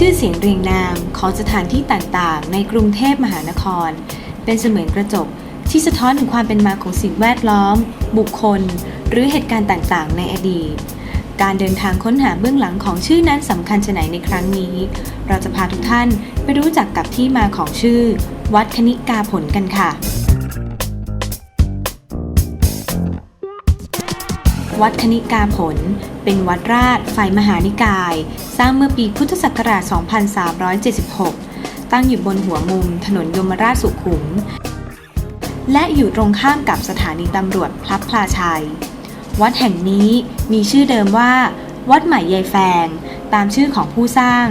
ชื่อเสียงเรียงนามของสถานที่ต่างๆ ในกรุงเทพมหานคร เป็นเสมือนกระจกที่สะท้อนถึงความเป็นมาของสิ่งแวดล้อม บุคคล หรือเหตุการณ์ต่างๆ ในอดีต การเดินทางค้นหาเบื้องหลังของชื่อนั้นสำคัญชะไหนในครั้งนี้ เราจะพาทุกท่านไปรู้จักกับที่มาของชื่อ วัดคณิกาผลกันค่ะ วัดคณิกาผล เป็นวัดราชฝ่ายมหานิกาย สร้างเมื่อปีพุทธศักราช 2376 ตั้งอยู่บนหัวมุมถนนยมราชสุขุม และอยู่ตรงข้ามกับสถานีตำรวจพลับพลาชัย วัดแห่งนี้มีชื่อเดิมว่า วัดใหม่ยายแฟง ตามชื่อของผู้สร้าง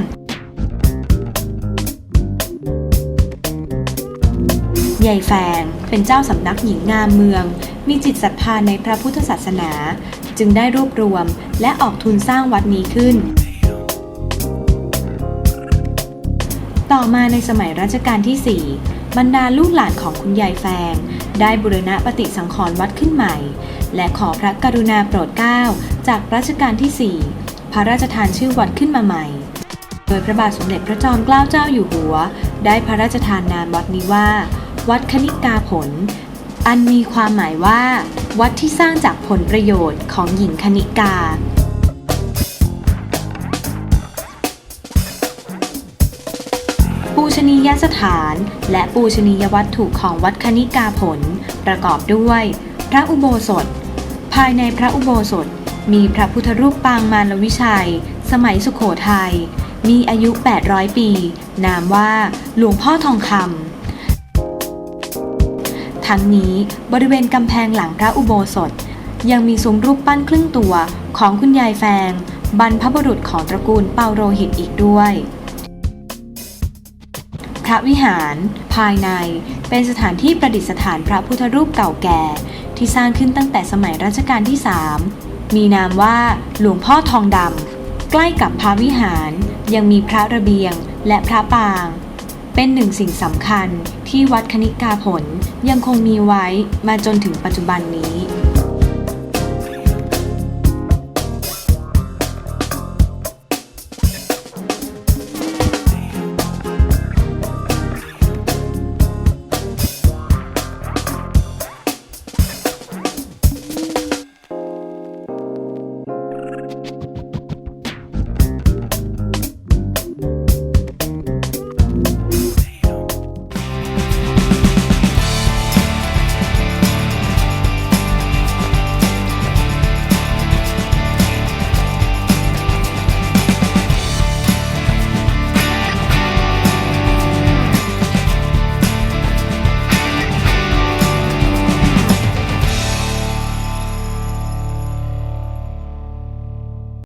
ยายแฟงเป็นเจ้าสำนักหญิงงามเมือง มีจิตศรัทธาในพระพุทธศาสนา จึงได้รวบรวมและออกทุนสร้างวัดนี้ขึ้น ต่อมาในสมัยรัชกาลที่ 4 บรรดาลูกหลานของคุณยายแฟง ได้บุรณะปฏิสังขรณ์วัดขึ้นใหม่ และขอพระกรุณาโปรดเกล้าจากรัชกาลที่ 4 พระราชทานชื่อวัดขึ้นมาใหม่โดยพระบาทสมเด็จพระจอมเกล้าเจ้าอยู่หัว ได้พระราชทานนามวัดนี้ว่า วัดคณิกาผล อันมีความหมายว่า วัดที่สร้างจากผลประโยชน์ของหญิงคณิกา ปูชนียสถาน และปูชนียวัตถุของวัดคณิกาผล ประกอบด้วย พระอุโบสถ ภายในพระอุโบสถ มีพระพุทธรูปปางมารวิชัย สมัยสุขโขทัยมีอายุ 800 ปี นามว่าหลวงพ่อทองคำ ทั้งนี้บริเวณกำแพงหลังพระอุโบสถ ยังมีซุ้มรูปปั้นครึ่งตัวของคุณยายแฟง บรรพบุรุษของตระกูลเปาโรหิตอีกด้วย พระวิหารภายในเป็นสถานที่ประดิษฐานพระพุทธรูปเก่าแก่ ที่สร้างขึ้นตั้งแต่สมัยรัชกาลที่ 3 มีนามว่าหลวงพ่อทองดำใกล้กับพระวิหารยังมีพระระเบียงและพระปาง เป็นหนึ่งสิ่งสำคัญที่วัดคณิกาผลยังคงมีไว้มาจนถึงปัจจุบันนี้